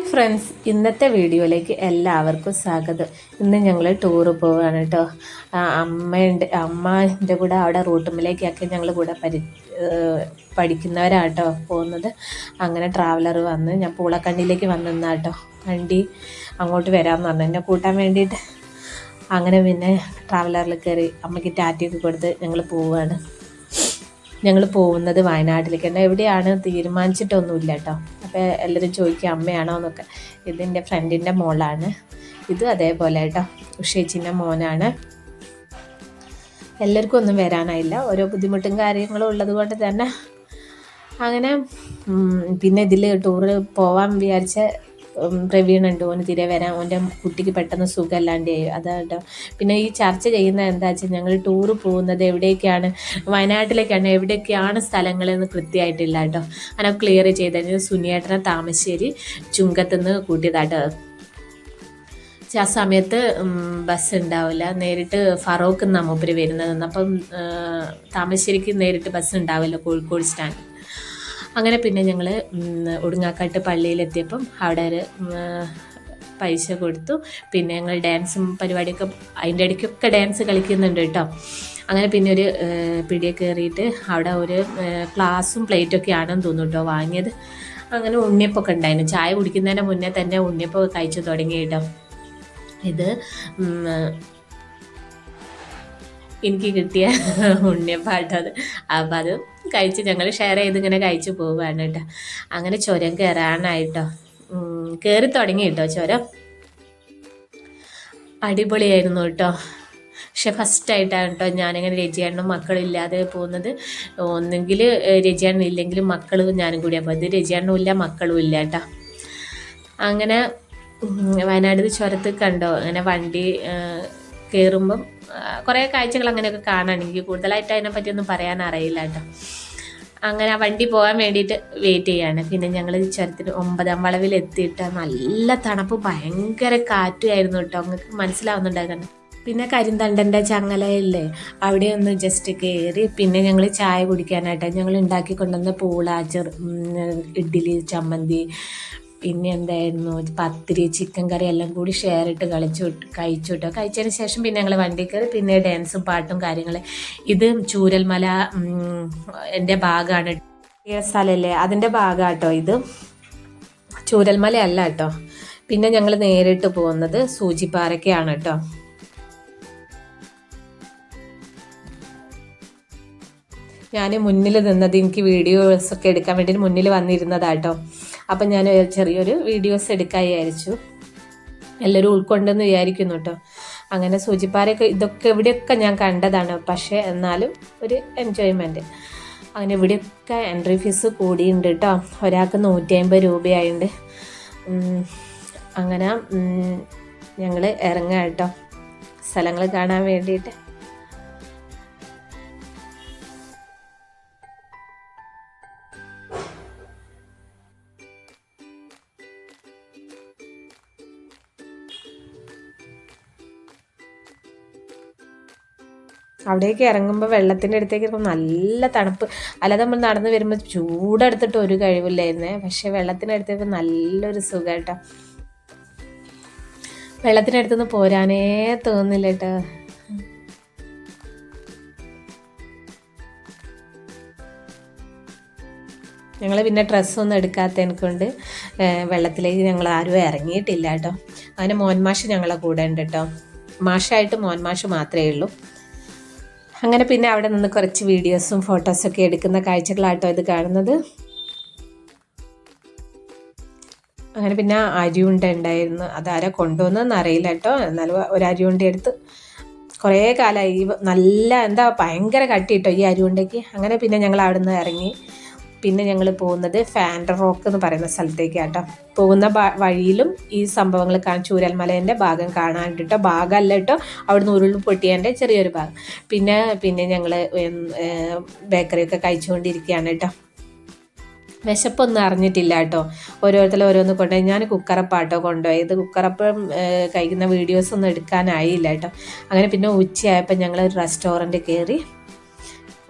Hi friends ഇന്നത്തെ വീഡിയോയിലേക്ക് എല്ലാവർക്കും സ്വാഗതം. ഇന്ന് ഞങ്ങൾ ടൂറ് പോവുകയാണ് കേട്ടോ അമ്മയുണ്ട് അമ്മന്റെ കൂടെ അവിടെ റൂട്ടുമ്പിലേക്കൊക്കെ ഞങ്ങൾ കൂടെ പരി പഠിക്കുന്നവരാട്ടോ പോകുന്നത്. അങ്ങനെ ട്രാവലർ വന്ന് ഞാൻ പൂളക്കണ്ടിയിലേക്ക് വന്നിരുന്ന കേട്ടോ വണ്ടി അങ്ങോട്ട് വരാമെന്ന് പറഞ്ഞു എന്നെ കൂട്ടാൻ വേണ്ടിയിട്ട്. അങ്ങനെ പിന്നെ ട്രാവലറിൽ കയറി അമ്മയ്ക്ക് ടാറ്റയൊക്കെ കൊടുത്ത് ഞങ്ങൾ പോവുകയാണ് ഞങ്ങൾ പോകുന്നത് വയനാട്ടിലേക്ക്. എന്നാൽ എവിടെയാണ്? തീരുമാനിച്ചിട്ടൊന്നുമില്ല കേട്ടോ അപ്പോൾ എല്ലാവരും ചോദിക്കുക അമ്മയാണോ? എന്നൊക്കെ. ഇതിന്റെ ഫ്രണ്ടിന്റെ മോളാണ്. ഇത് അതേപോലെ കേട്ടോ. ഉഷേച്ചിന്റെ മോനാണ്. എല്ലാവർക്കും ഒന്നും വരാനായില്ല. ഓരോ ബുദ്ധിമുട്ടും കാര്യങ്ങളും ഉള്ളത് കൊണ്ട് തന്നെ. അങ്ങനെ പിന്നെ ഇതിൽ ടൂറ് പോവാൻ വിചാരിച്ച പ്രവീണുണ്ട് ഓന് തിരെ വരാൻ ഓന്റെ കുട്ടിക്ക് പെട്ടെന്ന് സുഖമല്ലാണ്ട് അതാണ് പിന്നെ ഈ ചർച്ച ചെയ്യുന്നത് എന്താ വെച്ചാൽ ഞങ്ങൾ ടൂറ് പോകുന്നത് എവിടേക്കാണ് വയനാട്ടിലേക്കാണ് എവിടെയൊക്കെയാണ് സ്ഥലങ്ങളെന്ന് കൃത്യമായിട്ടില്ല കേട്ടോ അങ്ങനെ ക്ലിയർ ചെയ്തതിന് സുനിയേട്ടനെ താമശ്ശേരി ചുങ്കത്തുനിന്ന് കൂട്ടിയതാട്ടോ പക്ഷെ ആ സമയത്ത് ബസ് ഉണ്ടാവില്ല. നേരിട്ട് ഫറോക്ക് നമ്മൂപ്പര് മൂപ്പര് വരുന്നത്. അപ്പം താമശ്ശേരിക്ക് നേരിട്ട് ബസ് ഉണ്ടാവില്ല. കോഴിക്കോട് സ്റ്റാൻഡ് അങ്ങനെ പിന്നെ ഞങ്ങൾ ഒടുങ്ങാക്കാട്ട് പള്ളിയിലെത്തിയപ്പം അവിടെ ഒരു പൈസ കൊടുത്തു. പിന്നെ ഞങ്ങൾ ഡാൻസും പരിപാടിയൊക്കെ അതിന്റെ ഇടയ്ക്കൊക്കെ ഡാൻസ് കളിക്കുന്നുണ്ട് കേട്ടോ. അങ്ങനെ പിന്നെ ഒരു പിടിയെ കയറിയിട്ട് അവിടെ ഒരു ക്ലാസ്സും പ്ലേറ്റൊക്കെ ആണെന്ന് തോന്നുന്നു കേട്ടോ വാങ്ങിയത്. അങ്ങനെ ഉണ്ണിയപ്പൊക്കെ ഉണ്ടായിരുന്നു. ചായ കുടിക്കുന്നതിന് മുന്നേ തന്നെ ഉണ്ണിയപ്പൊക്കെ കഴിച്ചു തുടങ്ങി കേട്ടോ. ഇത് എനിക്ക് കിട്ടിയ ഉണ്ണിയപ്പാട്ടത് അപ്പം അത് കഴിച്ച് ഞങ്ങൾ ഷെയർ ചെയ്ത് ഇങ്ങനെ കഴിച്ച് പോവുകയാണ് കേട്ടോ അങ്ങനെ ചുരം കയറാനായിട്ടോ കയറി തുടങ്ങി കേട്ടോ ചുരം. അടിപൊളിയായിരുന്നു കേട്ടോ പക്ഷെ ഫസ്റ്റായിട്ടാണ് കേട്ടോ ഞാനിങ്ങനെ രജിയാണ്ണും മക്കളില്ലാതെ പോകുന്നത്. ഒന്നെങ്കിൽ രജിയാണ്ണൻ ഇല്ലെങ്കിലും മക്കൾ ഞാനും കൂടിയാണ് അത് രജിയാണ്ണും ഇല്ല മക്കളും ഇല്ല കേട്ടോ അങ്ങനെ വയനാട് ചുരത്ത് കണ്ടോ? അങ്ങനെ വണ്ടി കയറുമ്പം കുറേ കാഴ്ചകൾ അങ്ങനെയൊക്കെ കാണാൻ എനിക്ക് കൂടുതലായിട്ട് അതിനെ പറ്റിയൊന്നും പറയാൻ അറിയില്ല കേട്ടോ. അങ്ങനെ ആ വണ്ടി പോകാൻ വേണ്ടിയിട്ട് വെയിറ്റ് ചെയ്യാണ്. പിന്നെ ഞങ്ങൾ ചുരത്തിന് ഒമ്പതാം വളവിൽ എത്തിയിട്ട് നല്ല തണുപ്പ് ഭയങ്കര കാറ്റുമായിരുന്നു കേട്ടോ. നിങ്ങൾക്ക് മനസ്സിലാവുന്നുണ്ടായിരുന്നു പിന്നെ കരിന്തണ്ടന്റെ ചങ്ങലയില്ലേ അവിടെ ഒന്ന് ജസ്റ്റ് കയറി പിന്നെ ഞങ്ങൾ ചായ കുടിക്കാനായിട്ട് ഞങ്ങൾ ഉണ്ടാക്കി കൊണ്ടുവന്ന പൂളാച്ചർ ഇഡ്ഡലി ചമ്മന്തി പിന്നെ എന്തായിരുന്നു പത്തിരി ചിക്കൻ കറി എല്ലാം കൂടി ഷെയർ ഇട്ട് കളിച്ചു കഴിച്ചു കേട്ടോ കഴിച്ചതിന് ശേഷം പിന്നെ ഞങ്ങൾ വണ്ടി കയറി പിന്നെ ഡാൻസും പാട്ടും കാര്യങ്ങൾ ഇത് ചൂരൽമല എന്റെ ഭാഗമാണ് സ്ഥലമല്ലേ അതിന്റെ ഭാഗമാട്ടോ ഇത്. ചൂരൽമല അല്ല കേട്ടോ പിന്നെ ഞങ്ങൾ നേരിട്ട് പോകുന്നത് സൂചിപ്പാറയ്ക്കാണ് കേട്ടോ ഞാൻ മുന്നിൽ നിന്നത് എനിക്ക് വീഡിയോസ് ഒക്കെ എടുക്കാൻ വേണ്ടി മുന്നിൽ വന്നിരുന്നതാട്ടോ. അപ്പം ഞാൻ ചെറിയൊരു വീഡിയോസ് എടുക്കാൻ വിചാരിച്ചു. എല്ലാവരും ഉൾക്കൊണ്ടെന്ന് വിചാരിക്കുന്നു കേട്ടോ അങ്ങനെ സൂചിപ്പാറയൊക്കെ ഇതൊക്കെ എവിടെയൊക്കെ ഞാൻ കണ്ടതാണ്. പക്ഷേ എന്നാലും ഒരു എൻജോയ്മെന്റ് അങ്ങനെ ഇവിടെയൊക്കെ എൻട്രി ഫീസ് കൂടിയുണ്ട് കേട്ടോ ഒരാൾക്ക് നൂറ്റി അമ്പത് രൂപയായുണ്ട് അങ്ങനെ ഞങ്ങൾ ഇറങ്ങാം കേട്ടോ സ്ഥലങ്ങൾ കാണാൻ വേണ്ടിയിട്ട്. അവിടേക്ക് ഇറങ്ങുമ്പോൾ വെള്ളത്തിന്റെ അടുത്തേക്ക് ഇറങ്ങുമ്പോൾ നല്ല തണുപ്പ്. അല്ലാതെ നമ്മൾ നടന്ന് വരുമ്പോൾ ചൂടെടുത്തിട്ട് ഒരു കഴിവില്ലായിരുന്നേ. പക്ഷെ അടുത്തേക്ക് നല്ലൊരു സുഖം കേട്ടോ വെള്ളത്തിന്റെ അടുത്തൊന്നും പോരാനേ തോന്നില്ല കേട്ടോ ഞങ്ങൾ പിന്നെ ഡ്രസ്സൊന്നും എടുക്കാത്തതിനെ കൊണ്ട് വെള്ളത്തിലേക്ക് ഞങ്ങൾ ആരും ഇറങ്ങിയിട്ടില്ല കേട്ടോ അങ്ങനെ മോൻമാഷ് ഞങ്ങളെ കൂടെ ഉണ്ട് കേട്ടോ മാഷായിട്ട് മോൻമാഷ് മാത്രമേ ഉള്ളൂ. അങ്ങനെ പിന്നെ അവിടെ നിന്ന് കുറച്ച് വീഡിയോസും ഫോട്ടോസൊക്കെ എടുക്കുന്ന കാഴ്ചകളാട്ടോ ഇത് കാണുന്നത്. അങ്ങനെ പിന്നെ അരിയുണ്ട ഉണ്ടായിരുന്നു. അതാരാ കൊണ്ടുവന്നതെന്ന് അറിയില്ല കേട്ടോ. എന്നാലും ഒരു അരിയുണ്ട എടുത്ത് കുറേ കാലമായി നല്ല എന്താ ഭയങ്കര കട്ടി കേട്ടോ ഈ അരിയുണ്ടയ്ക്ക്. അങ്ങനെ പിന്നെ ഞങ്ങൾ അവിടെ നിന്ന് ഇറങ്ങി. പിന്നെ ഞങ്ങൾ പോകുന്നത് ഫാൻഡർ റോക്ക് എന്ന് പറയുന്ന സ്ഥലത്തേക്ക് കേട്ടോ പോകുന്ന വഴിയിലും ഈ സംഭവങ്ങൾ കാണാൻ ചൂരൽമലേന്റെ ഭാഗം കാണാൻ കേട്ടോ ഭാഗമല്ല കേട്ടോ അവിടുന്ന് ഉരുൾ പൊട്ടിയതിന്റെ ചെറിയൊരു ഭാഗം. പിന്നെ പിന്നെ ഞങ്ങൾ ബേക്കറിയൊക്കെ കഴിച്ചുകൊണ്ടിരിക്കുകയാണ് കേട്ടോ. വിശപ്പൊന്നും അറിഞ്ഞിട്ടില്ല കേട്ടോ. ഓരോരുത്തരും ഓരോന്ന് കൊണ്ടുപോയി. ഞാൻ കുക്കറപ്പാട്ടോ കൊണ്ടുപോയത്. കുക്കറപ്പം കഴിക്കുന്ന വീഡിയോസ് ഒന്നും എടുക്കാനായില്ല കേട്ടോ. അങ്ങനെ പിന്നെ ഉച്ചയായപ്പോൾ ഞങ്ങൾ ഒരു റെസ്റ്റോറന്റ് കയറി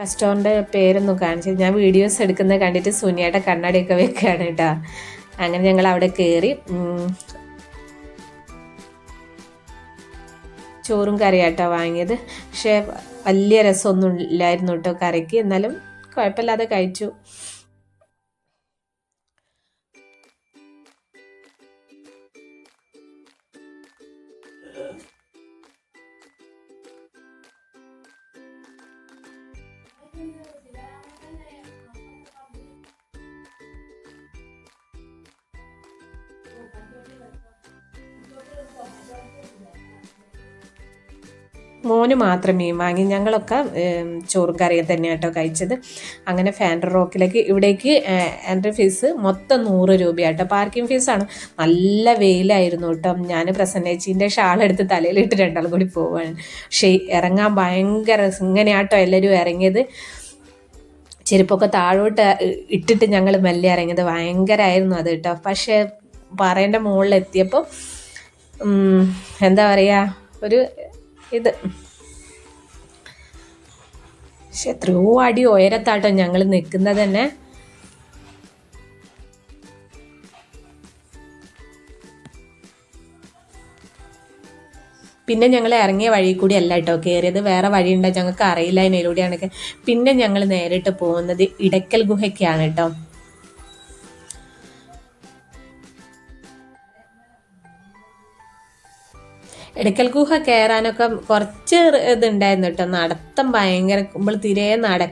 റെസ്റ്റോറന്റ് പേരൊന്നും കാണിച്ചു ഞാൻ വീഡിയോസ് എടുക്കുന്നത് കണ്ടിട്ട് സുനിയേട്ട കണ്ണാടിയൊക്കെ വെക്കുകയാണ് കേട്ടോ. അങ്ങനെ ഞങ്ങൾ അവിടെ കയറി ചോറും കറിയാട്ടോ വാങ്ങിയത്. പക്ഷേ വലിയ രസമൊന്നും ഇല്ലായിരുന്നു കേട്ടോ കറിക്ക്. എന്നാലും കുഴപ്പമില്ലാതെ കഴിച്ചു. മോന് മാത്രം മീൻ വാങ്ങി. ഞങ്ങളൊക്കെ ചോറും കറിയും തന്നെ കേട്ടോ കഴിച്ചത്. അങ്ങനെ ഫാൻഡർ റോക്കിലേക്ക് ഇവിടേക്ക് എൻട്രി ഫീസ് മൊത്തം നൂറ് രൂപയാട്ടോ. പാർക്കിംഗ് ഫീസാണ്. നല്ല വെയിലായിരുന്നു കേട്ടോ. ഞാൻ പ്രസന്നേച്ചിന്റെ ഷാളെടുത്ത് തലയിലിട്ട് രണ്ടാളും കൂടി പോവാണ്. പക്ഷേ ഇറങ്ങാൻ ഭയങ്കര ഇങ്ങനെയാട്ടോ എല്ലാവരും ഇറങ്ങിയത്. ചെരുപ്പൊക്കെ താഴോട്ട് ഇട്ടിട്ട് ഞങ്ങൾ മെല്ലെ ഇറങ്ങിയത്. ഭയങ്കരമായിരുന്നു അത് കേട്ടോ. പക്ഷേ പറയേണ്ട മുകളിലെത്തിയപ്പോൾ എന്താ പറയുക ഒരു ഇത്. പക്ഷെ എത്രയോ അടി ഉയരത്താട്ടോ ഞങ്ങൾ നിൽക്കുന്നത് തന്നെ. പിന്നെ ഞങ്ങൾ ഇറങ്ങിയ വഴി കൂടി അല്ല കേട്ടോ കയറിയത് വേറെ വഴിയുണ്ടോ? ഞങ്ങൾക്ക് അറിയില്ല അതിലൂടെയാണ് പിന്നെ ഞങ്ങൾ നേരിട്ട് പോകുന്നത് ഇടയ്ക്കൽ ഗുഹയ്ക്കാണ് കേട്ടോ. ഇടയ്ക്കൽ ഗുഹ കയറാനൊക്കെ കുറച്ച് ഇതുണ്ടായിരുന്നു കേട്ടോ. നടത്തം ഭയങ്കര നമ്മൾ തീരെ നട